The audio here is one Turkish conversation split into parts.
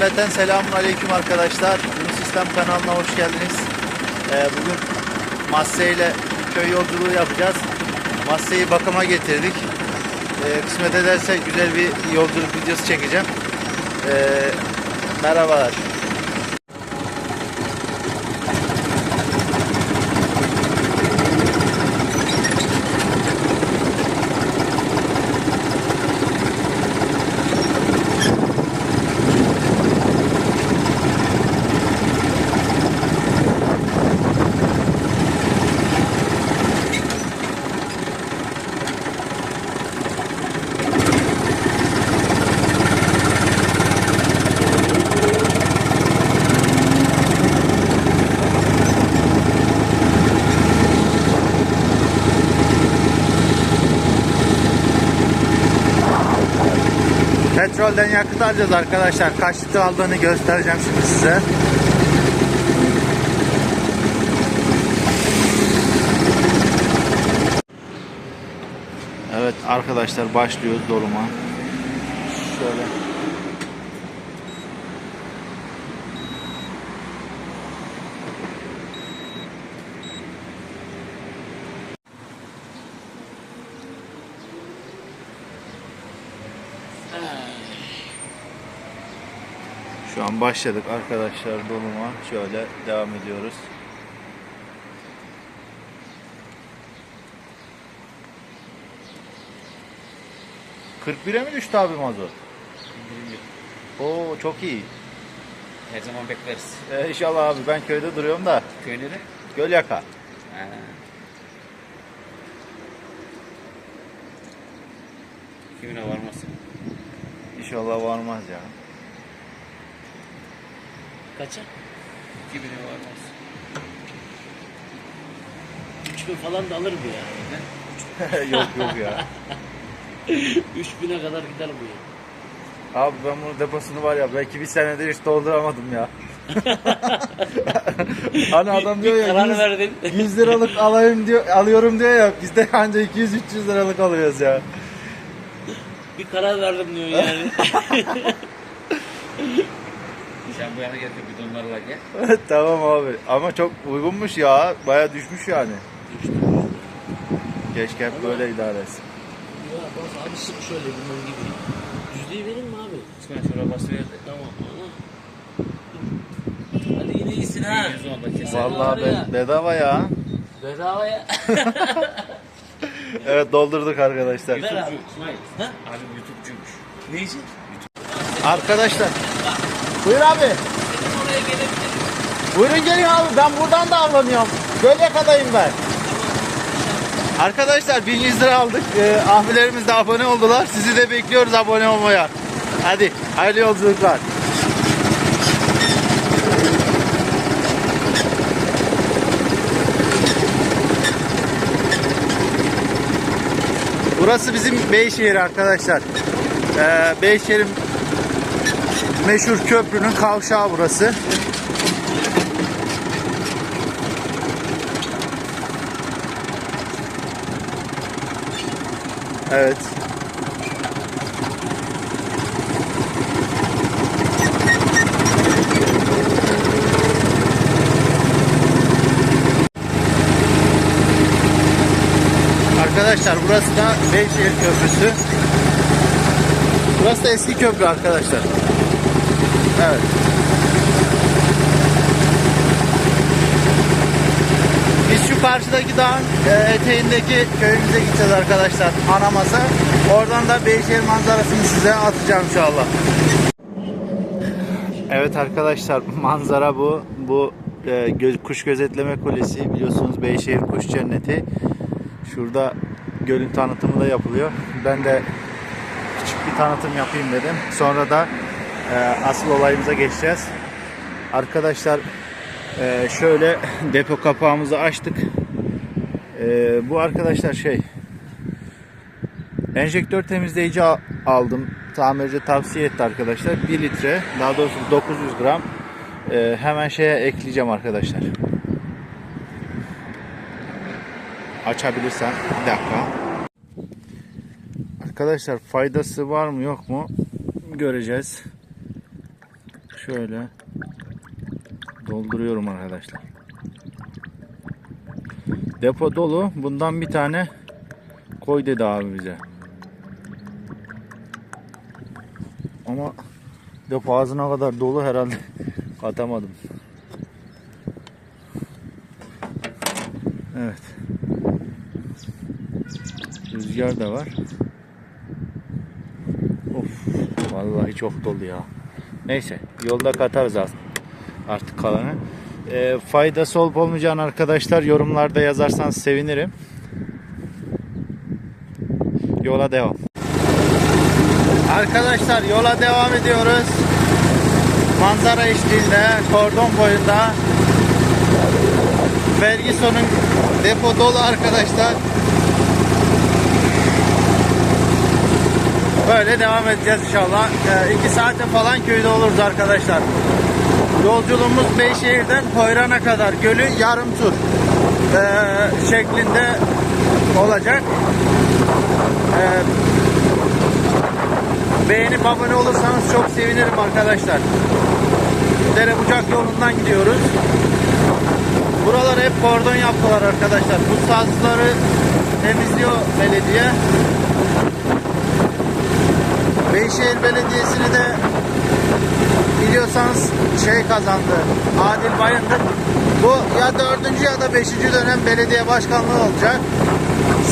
Cümleten selamun aleyküm arkadaşlar. Yunus Sistem kanalına hoş geldiniz. Ee, bugün Masse ile köy yolculuğu yapacağız. Masse'yi bakıma getirdik. Ee, kısmet ederse güzel bir yolculuk videosu çekeceğim. Ee, merhabalar. Petrolden yakıt alacağız arkadaşlar. Kaç litre aldığını göstereceğim şimdi size. Evet arkadaşlar başlıyoruz doluma. Şöyle. Şu an başladık arkadaşlar doluma. Şöyle devam ediyoruz. ...41'e mi düştü abi mazot? Oo çok iyi. Her zaman bekleriz. Ee, inşallah abi ben köyde duruyorum da Köyleri? göl yaka. Ha. Kimine varmasın. İnşallah varmaz ya. Kaça? Kimine varmasın. 3000 falan da alır bu ya. yok yok ya. 3000'e kadar gider bu ya. Abi ben bunun deposunu var ya belki bir senedir hiç dolduramadım ya. hani adam diyor ya karar 100, verdin. 100 liralık alayım diyor, alıyorum diyor ya biz de anca 200-300 liralık alıyoruz ya. bir karar verdim diyor yani. Sen bu yana getir bidonlarla gel. tamam abi ama çok uygunmuş ya baya düşmüş yani. Düştü. Keşke hep böyle idare etsin. Ya bak abi sık şöyle bunun gibi. Yüzdeyi verin mi abi? İsmail şuraya basıverdi. Tamam. Ana. Hadi yine iyisin ha. 110'da keser. Vallahi Vallahi var ya. be- bedava ya. Bedava ya. Evet doldurduk arkadaşlar. Ver abi. YouTube'cu İsmail. Ha? Abi YouTube'cuymuş. Ne için? Arkadaşlar. Buyur abi. Benim oraya gelebilirim. Buyurun gelin abi ben buradan da avlanıyorum. Böyle kadayım ben. Arkadaşlar 1100 lira aldık. Ee, abilerimiz de abone oldular. Sizi de bekliyoruz abone olmaya. Hadi hayırlı yolculuklar. Burası bizim Beyşehir arkadaşlar. Ee, Beyşehir'in meşhur köprünün kavşağı burası. Evet. Arkadaşlar burası da Beyşehir Köprüsü. Burası da eski köprü arkadaşlar. Evet. Biz şu karşıdaki dağın e, eteğindeki köyümüze gideceğiz arkadaşlar. Anamaz'a. Oradan da Beyşehir manzarasını size atacağım inşallah. Evet arkadaşlar manzara bu. Bu e, gö- kuş gözetleme kulesi biliyorsunuz Beyşehir Kuş Cenneti. Şurada gölün tanıtımı da yapılıyor. Ben de küçük bir tanıtım yapayım dedim. Sonra da e, asıl olayımıza geçeceğiz. Arkadaşlar e, şöyle depo kapağımızı açtık. E, bu arkadaşlar şey enjektör temizleyici al- aldım. Tamirci tavsiye etti arkadaşlar. 1 litre daha doğrusu 900 gram E, hemen şeye ekleyeceğim arkadaşlar. Açabilirsem bir dakika. Arkadaşlar faydası var mı yok mu göreceğiz. Şöyle dolduruyorum arkadaşlar. Depo dolu. Bundan bir tane koy dedi abi bize. Ama depo ağzına kadar dolu herhalde katamadım. Evet. Rüzgar da var. Of, vallahi çok dolu ya. Neyse, yolda katarız artık kalanı. Ee, faydası olup olmayacağını arkadaşlar yorumlarda yazarsanız sevinirim. Yola devam. Arkadaşlar yola devam ediyoruz. Manzara eşliğinde kordon boyunda Ferguson'un depo dolu arkadaşlar. Böyle devam edeceğiz inşallah. 2 saate falan köyde oluruz arkadaşlar. Yolculuğumuz Beyşehir'den Hoyran'a kadar gölü yarım tur ee, şeklinde olacak. Ee, beğenip abone olursanız çok sevinirim arkadaşlar. Derebucak yolundan gidiyoruz. Buraları hep kordon yaptılar arkadaşlar. Bu sazları temizliyor belediye. Beyşehir Belediyesi'ni de biliyorsanız şey kazandı. Adil Bayındır. Bu ya dördüncü ya da beşinci dönem belediye başkanlığı olacak.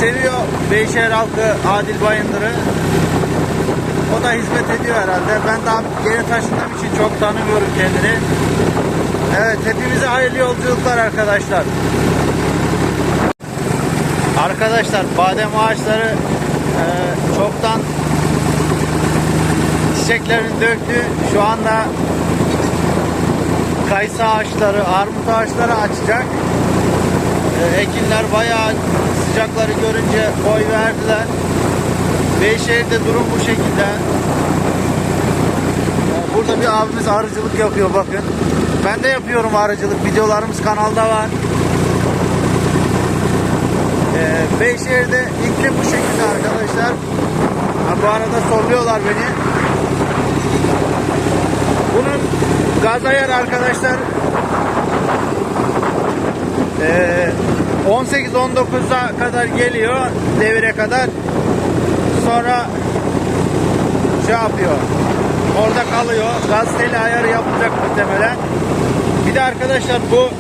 Seviyor Beyşehir halkı Adil Bayındır'ı. O da hizmet ediyor herhalde. Ben daha yeni taşındığım için çok tanımıyorum kendini. Evet hepimize hayırlı yolculuklar arkadaşlar. Arkadaşlar badem ağaçları e, çoktan çiçeklerini döktü. Şu anda kayısı ağaçları, armut ağaçları açacak. E, ekinler bayağı sıcakları görünce boy verdiler. Beyşehir'de durum bu şekilde. E, Burada bir abimiz arıcılık yapıyor bakın. Ben de yapıyorum arıcılık. Videolarımız kanalda var. E, Beyşehir'de iklim bu şekilde arkadaşlar. Ha, bu arada sorluyorlar beni. Bunun gaz ayarı arkadaşlar eee 18-19'a kadar geliyor devire kadar. Sonra şey yapıyor orada kalıyor. Gaz teli ayarı yapılacak muhtemelen. Bir de arkadaşlar bu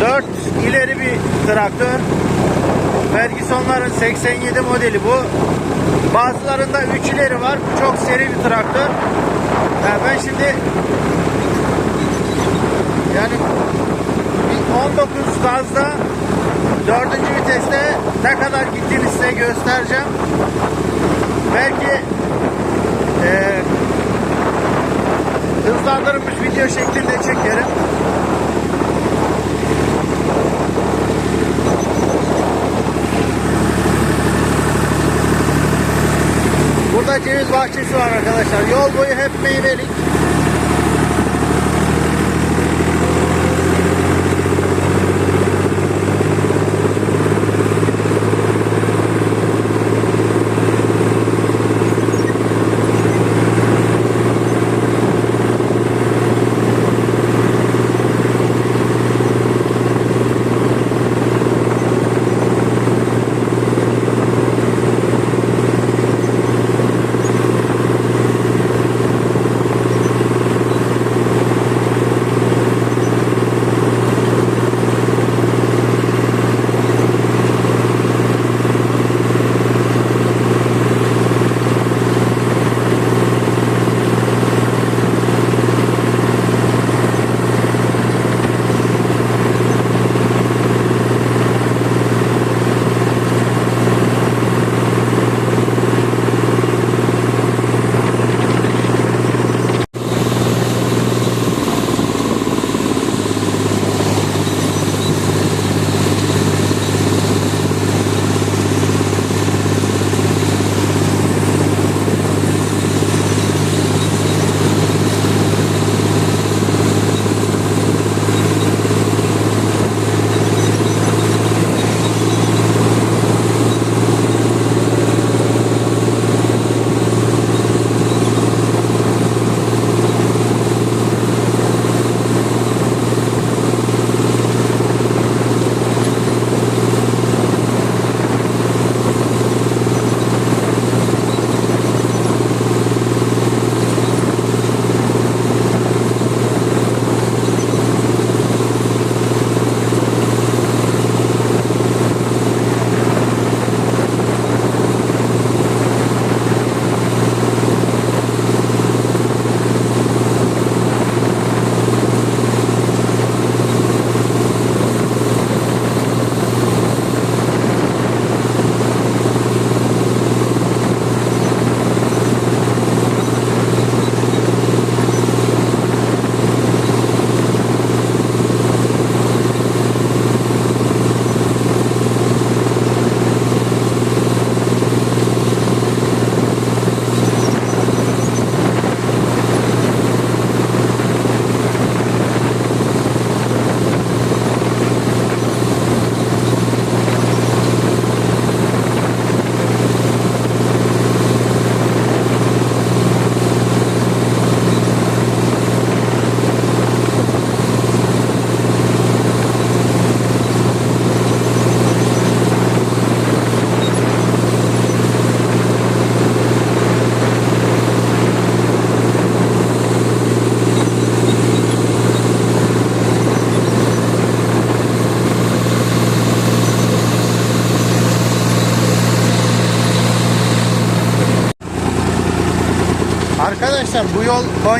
4 ileri bir traktör. Ferguson'ların 87 modeli bu bazılarında 3 ileri var bu çok seri bir traktör yani ben şimdi yani bir 19 gazda 4. viteste ne kadar gittiğini size göstereceğim. Belki eee hızlandırılmış video şeklinde çekerim. Burada ceviz bahçesi var arkadaşlar. Yol boyu hep meyvelik.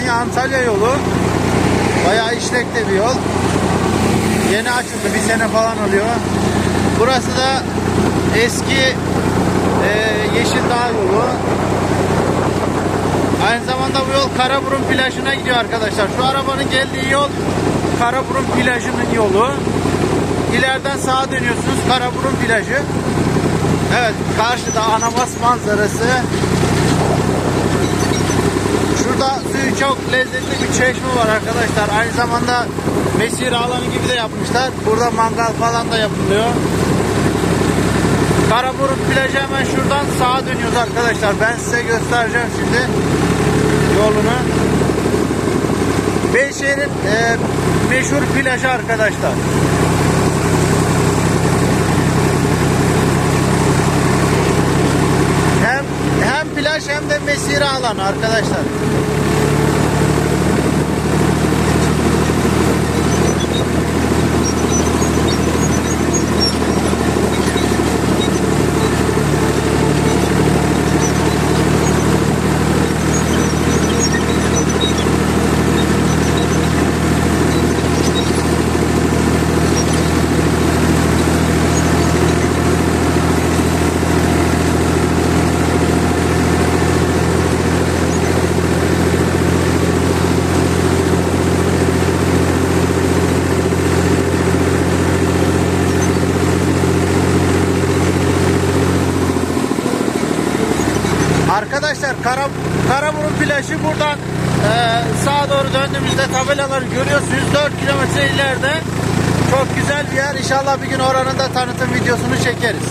Yol Konya Antalya yolu. Bayağı işlekte bir yol. Yeni açıldı. Bir sene falan oluyor. Burası da eski e, Yeşildağ yolu. Aynı zamanda bu yol Karaburun plajına gidiyor arkadaşlar. Şu arabanın geldiği yol Karaburun plajının yolu. İleriden sağa dönüyorsunuz Karaburun plajı. Evet karşıda Anabas manzarası. Şurada suyu çok lezzetli bir çeşme var arkadaşlar. Aynı zamanda mesire alanı gibi de yapmışlar. Burada mangal falan da yapılıyor. Karaburun plajı hemen şuradan sağa dönüyoruz arkadaşlar. Ben size göstereceğim şimdi yolunu. Beyşehir'in e, meşhur plajı arkadaşlar. Hem hem de mesire arkadaşlar. Arkadaşlar Kara, Karaburun plajı buradan e, sağa doğru döndüğümüzde tabelaları görüyorsunuz. 4 kilometre ileride çok güzel bir yer. İnşallah bir gün oranın da tanıtım videosunu çekeriz.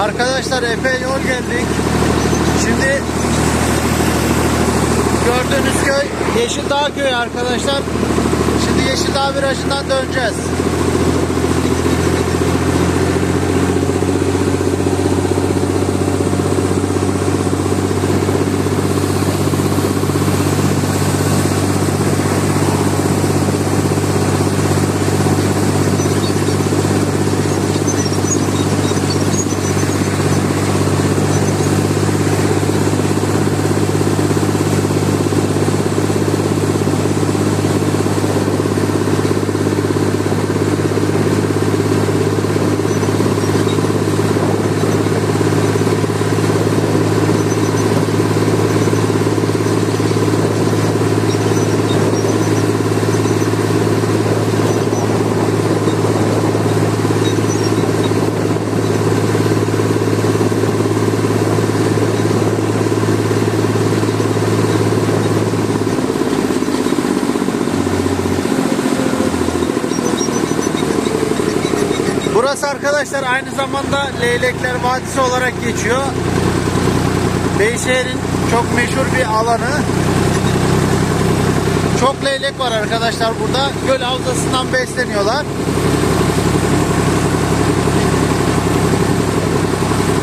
Arkadaşlar epey yol geldik. Şimdi gördüğünüz köy Yeşildağ köyü arkadaşlar. Şimdi Yeşildağ virajından döneceğiz. Burası arkadaşlar aynı zamanda Leylekler Vadisi olarak geçiyor. Beyşehir'in çok meşhur bir alanı. Çok leylek var arkadaşlar burada. Göl havzasından besleniyorlar.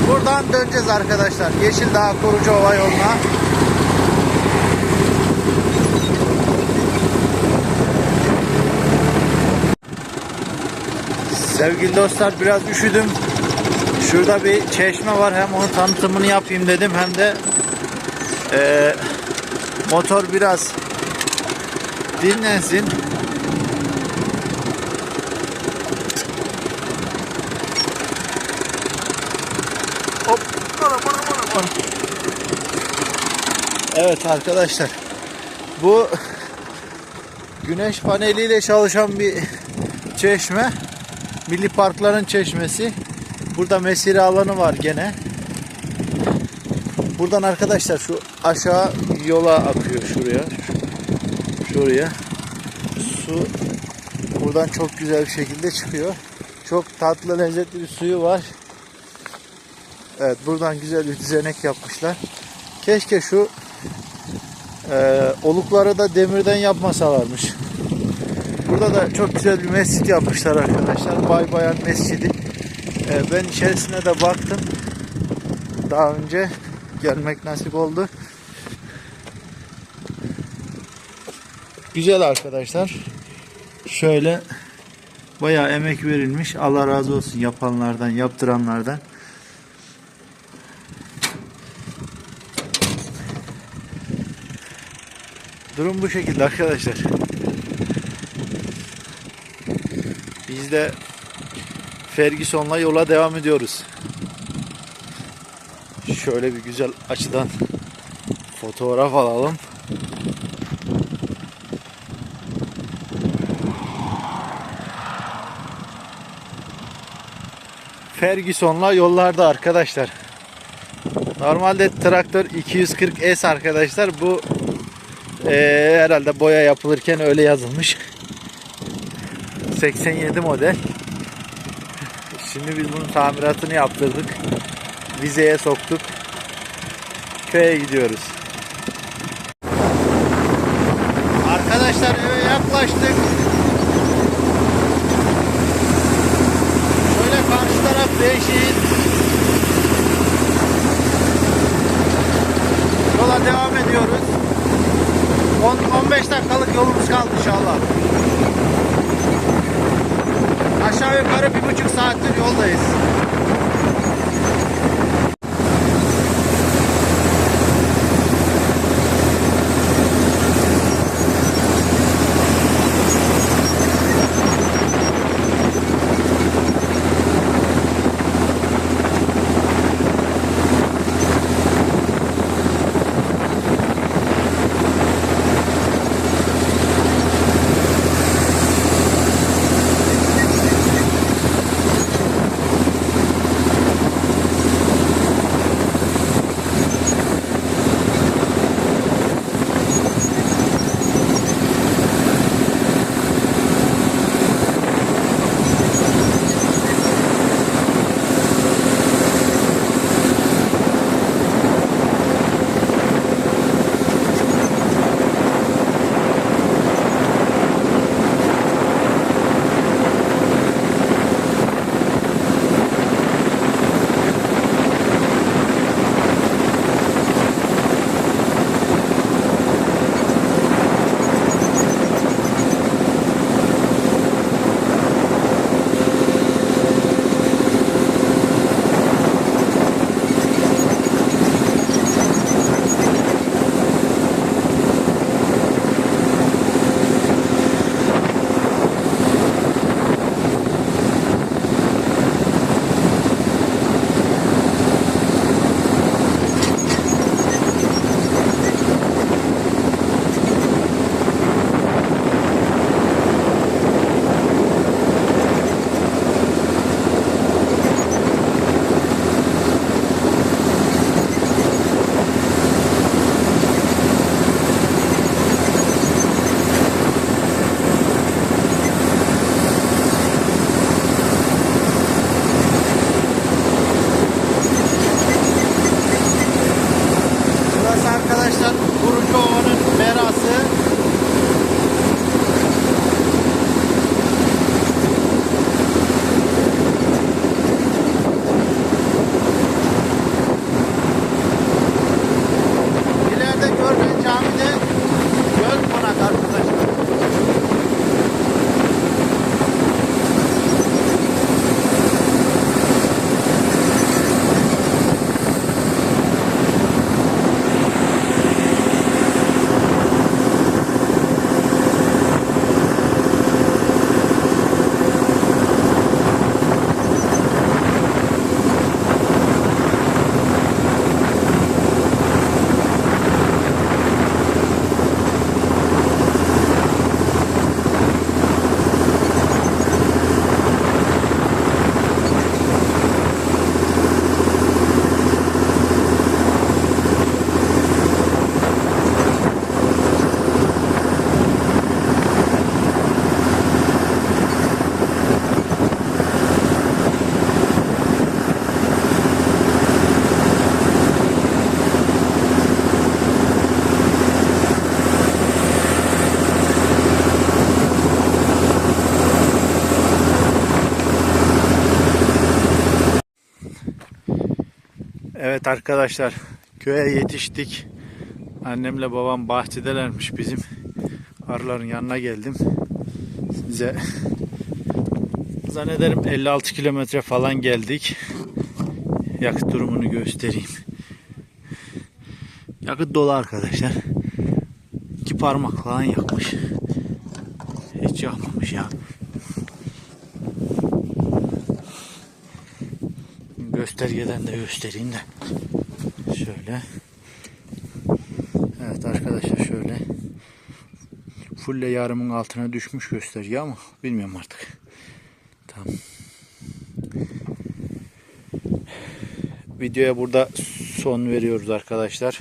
Buradan döneceğiz arkadaşlar. Yeşildağ Korucuova yoluna. Sevgili dostlar biraz üşüdüm. Şurada bir çeşme var. Hem onun tanıtımını yapayım dedim hem de eee, motor biraz dinlensin. Hop. Evet arkadaşlar. Bu güneş paneliyle çalışan bir çeşme. Milli Parkların çeşmesi. Burada mesire alanı var gene. Buradan arkadaşlar şu aşağı yola akıyor şuraya. Şuraya. Su buradan çok güzel bir şekilde çıkıyor. Çok tatlı lezzetli bir suyu var. Evet buradan güzel bir düzenek yapmışlar. Keşke şu e, olukları da demirden yapmasalarmış. Burada da çok güzel bir mescit yapmışlar arkadaşlar. Bay Bayan Mescidi. Ee, ben içerisine de baktım. Daha önce gelmek nasip oldu. Güzel arkadaşlar. Şöyle bayağı emek verilmiş. Allah razı olsun yapanlardan, yaptıranlardan. Durum bu şekilde arkadaşlar. Biz de Ferguson'la yola devam ediyoruz. Şöyle bir güzel açıdan fotoğraf alalım. Ferguson'la yollarda arkadaşlar. Normalde traktör 240S arkadaşlar. Bu eee, herhalde boya yapılırken öyle yazılmış. 87 model. Şimdi biz bunun tamiratını yaptırdık. Vizeye soktuk. Köye gidiyoruz. Arkadaşlar eve yaklaştık. Şöyle karşı taraf Beyşehir. Yola devam ediyoruz. 10-15 dakikalık yolumuz kaldı inşallah. Aşağı yukarı bir buçuk saattir yoldayız. şekilde göl konak arkadaşlar. Evet arkadaşlar köye yetiştik. Annemle babam bahçedelermiş bizim. Arıların yanına geldim. Size zannederim 56 kilometre falan geldik. Yakıt durumunu göstereyim. Yakıt dolu arkadaşlar. İki parmak falan yakmış. Hiç yakmamış ya. Göstergeden de göstereyim de. Şöyle. Evet arkadaşlar şöyle. Fulle yarımın altına düşmüş gösterge ama bilmiyorum artık. Tamam. Videoya burada son veriyoruz arkadaşlar.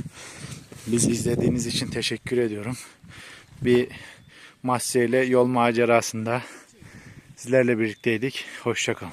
Biz izlediğiniz için teşekkür ediyorum. Bir Masya ile yol macerasında sizlerle birlikteydik. Hoşçakalın.